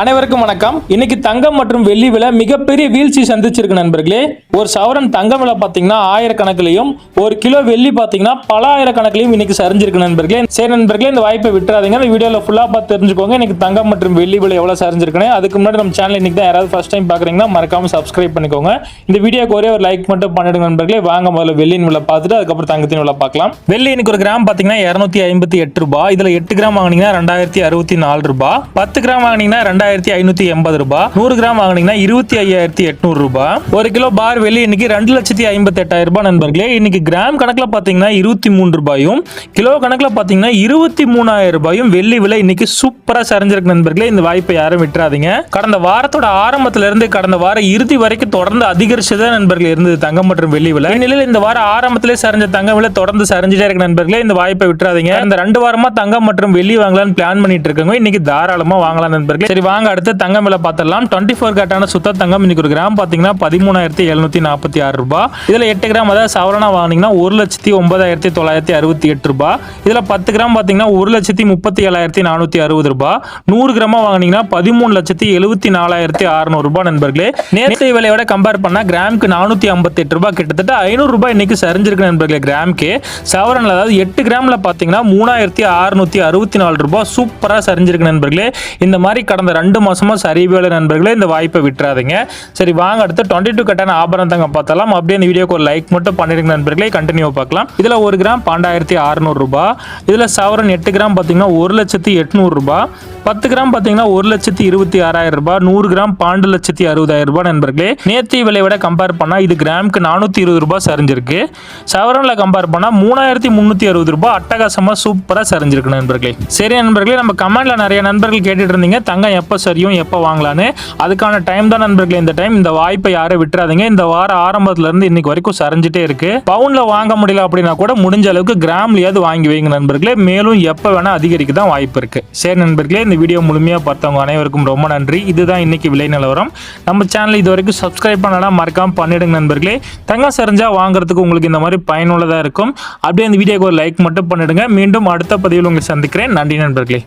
அனைவருக்கும் வணக்கம். இன்னைக்கு தங்கம் மற்றும் வெள்ளி விலை மிகப்பெரிய வீழ்ச்சி சந்திச்சிருக்கு நண்பர்களே. ஒரு சவரன் தங்கம் விலை பார்த்தீங்கன்னா ஆயிரக்கணக்கிலையும் ஒரு கிலோ வெள்ளி பார்த்தீங்கன்னா பல ஆயிரக்கணக்கிலையும் இன்னைக்கு சரிஞ்சிருக்கு நண்பர்களே. சரி நண்பர்களே இந்த வாய்ப்பை விட்டுறாதீங்க. இந்த வீடியோவில் ஃபுல்லாக பார்த்து தெரிஞ்சுக்கோங்க. இன்னைக்கு தங்கம் மற்றும் வெள்ளி விலை எவ்வளோ சரிஞ்சிருக்குன்னு. அதுக்கு முன்னாடி நம்ம சேனல் இன்னைக்கு தான் யாராவது ஃபர்ஸ்ட் டைம் பார்க்குறீங்கன்னா மறக்காம சப்ஸ்கிரைப் பண்ணிக்கோங்க. இந்த வீடியோக்கு ஒரே ஒரு லைக் மட்டும் பண்ணிடுங்க நண்பர்களே. வாங்க முதல்ல வெள்ளியின் விலை பார்த்துட்டு அதுக்கப்புறம் தங்கத்தின் விலை பார்க்கலாம். வெள்ளி இன்னைக்கு ஒரு கிராம் பார்த்தீங்கன்னா இரநூத்தி ஐம்பத்தி எட்டு ரூபாய். இதில் எட்டு கிராம் வாங்கினீங்கன்னா ரெண்டாயிரத்தி அறுபத்தி நாலு ரூபாய். பத்து கிராம் வாங்கினீங்கன்னா ரெண்டாயிரத்தி ஐநூத்தி எண்பது ரூபாய் நூறு கிராம் வாங்கினீங்கன்னா இருபத்தி ஐயாயிரத்தி எட்நூறு ரூபாய் ஒரு கிலோ பார் வெளி இன்னைக்கு ரெண்டு லட்சத்தி ஐம்பத்தி எட்டாயிரம் ரூபாய் நண்பர்களே. இன்னைக்கு கிராம் கணக்கில் பார்த்தீங்கன்னா இருபத்தி மூணு ரூபாயும் கிலோ கணக்கில் பார்த்தீங்கன்னா இருபத்தி மூணாயிரம் ரூபாயும் வெள்ளி விலை இன்னைக்கு சூப்பராக சரிஞ்சிருக்கு நண்பர்களே. இந்த வாய்ப்பை யாரும் விட்டுறாதீங்க. கடந்த வாரத்தோட ஆரம்பத்துல இருந்து கடந்த வார இறுதி வரைக்கும் தொடர்ந்து அதிகரிச்சதே நண்பர்கள் இருந்தது தங்கம் மற்றும் வெள்ளி விலை. இந்நிலையில் இந்த வார ஆரம்பத்திலே சரிஞ்ச தங்கம் விலை தொடர்ந்து சரிஞ்சிட்டே இருக்கு நண்பர்களே. இந்த வாய்ப்பை விட்டுறாதீங்க. இந்த ரெண்டு வாரமா தங்கம் மற்றும் வெள்ளி வாங்கலாம்னு பிளான் பண்ணிட்டு இருக்கோங்க இன்னைக்கு தாராளமா வாங்கலாம் நண்பர்களே. சரி வாங்க அடுத்து தங்கம் விலை பார்த்துடலாம். டுவெண்ட்டி ஃபோர் கேட்டான சுத்த தங்கம் இன்னைக்கு ஒரு கிராம் பார்த்தீங்கன்னா பதிமூணாயிரத்தி எழுநூத்தி நாற்பத்தி ஆறு ரூபாய் இதில் எட்டு கிராம் அதாவது சவரனா வாங்கினீங்கன்னா ஒரு லட்சத்தி ஒன்பதாயிரத்தி தொள்ளாயிரத்தி அறுபத்தி எட்டு ரூபாய் இதில் பத்து கிராம் பார்த்தீங்கன்னா ஒரு லட்சத்தி முப்பத்தி ஏழாயிரத்தி நானூத்தி அறுபது ரூபாய் நூறு கிராமா வாங்கினீங்கன்னா பதிமூணு லட்சத்தி எழுபத்தி நாலாயிரத்தி அறுநூறு ரூபாய் நண்பர்களே. நேற்றைய விலையோட கம்பேர் பண்ணா கிராமுக்கு நானூத்தி ஐம்பத்தி எட்டு ரூபாய் கிட்டத்தட்ட ஐநூறு ரூபாய் இன்னைக்கு சரிஞ்சிருக்கு நண்பர்களே கிராமுக்கு. சவரன் அதாவது எட்டு கிராம்ல பார்த்தீங்கன்னா மூணாயிரத்தி அறுநூத்தி அறுபத்தி நாலு ரூபாய் சூப்பராக சரிஞ்சிருக்கு நண்பர்களே. இந்த மாதிரி கடந்த ரெண்டு மாசமா இல்லை நண்பர்களே இந்த வாய்ப்பை விட்டுறாதீங்க. சரி வாங்க அடுத்து டுவெண்ட்டி டூ கட்டான ஆபரணம் தங்க பார்த்தலாம் அப்படியே இந்த வீடியோக்கு ஒரு லைக் மட்டும் பண்ணிருங்க நண்பர்களே கண்டினியூ பார்க்கலாம். இதுல ஒரு கிராம் பன்னெண்டாயிரத்தி அறுநூறு ரூபாய் இதுல சவரன் எட்டு கிராம் பாத்தீங்கன்னா ஒரு லட்சத்தி எட்நூறு ரூபாய் பத்து கிராம் பார்த்தீங்கன்னா ஒரு லட்சத்தி இருபத்தி ஆறாயிரம் ரூபாய் நூறு கிராம் பன்னெண்டு லட்சத்தி அறுபதாயிரம் ரூபாய் நண்பர்களே. நேத்தி விலையை விட கம்பேர் பண்ணால் இது கிராமுக்கு நானூற்றி இருபது ரூபாய் சரிஞ்சிருக்கு. சவரனில் கம்பேர் பண்ணால் மூணாயிரத்தி முந்நூற்றி அறுபது ரூபாய் அட்டகாசமாக சூப்பராக சரிஞ்சிருக்கு நண்பர்களே. சரி நண்பர்களே நம்ம கமெண்ட்ல நிறைய நண்பர்கள் கேட்டுட்டு இருந்தீங்க. தங்கம் எப்போ சரியும் எப்போ வாங்கலான்னு. அதுக்கான டைம் தான் நண்பர்களே இந்த டைம் இந்த வாய்ப்பை யாரும் விட்டுறாதீங்க. இந்த வார ஆரம்பத்துல இருந்து இன்னைக்கு வரைக்கும் சரிஞ்சிட்டே இருக்கு. பவுன்ல வாங்க முடியல அப்படின்னா கூட முடிஞ்ச அளவுக்கு கிராம்லயாவது வாங்கி வைங்க நண்பர்களே. மேலும் எப்போ வேணா அதிகரிக்க தான் வாய்ப்பு இருக்கு. சரி நண்பர்களே இந்த வீடியோ முழுமையாக பார்த்தவங்க அனைவருக்கும் ரொம்ப நன்றி. இதுதான் இன்னைக்கு விலை நிலவரம். நம்ம சேனல் இது வரைக்கும் சப்ஸ்கிரைப் பண்ணலாம் மறக்காம பண்ணிடுங்க நண்பர்களே. தங்கம் சரிஞ்சா வாங்குறதுக்கு உங்களுக்கு இந்த மாதிரி பயனுள்ளதாக இருக்கும். அப்படியே இந்த வீடியோக்கு ஒரு லைக் மட்டும் பண்ணிடுங்க. மீண்டும் அடுத்த பதிவில் உங்களை சந்திக்கிறேன். நன்றி நண்பர்களே.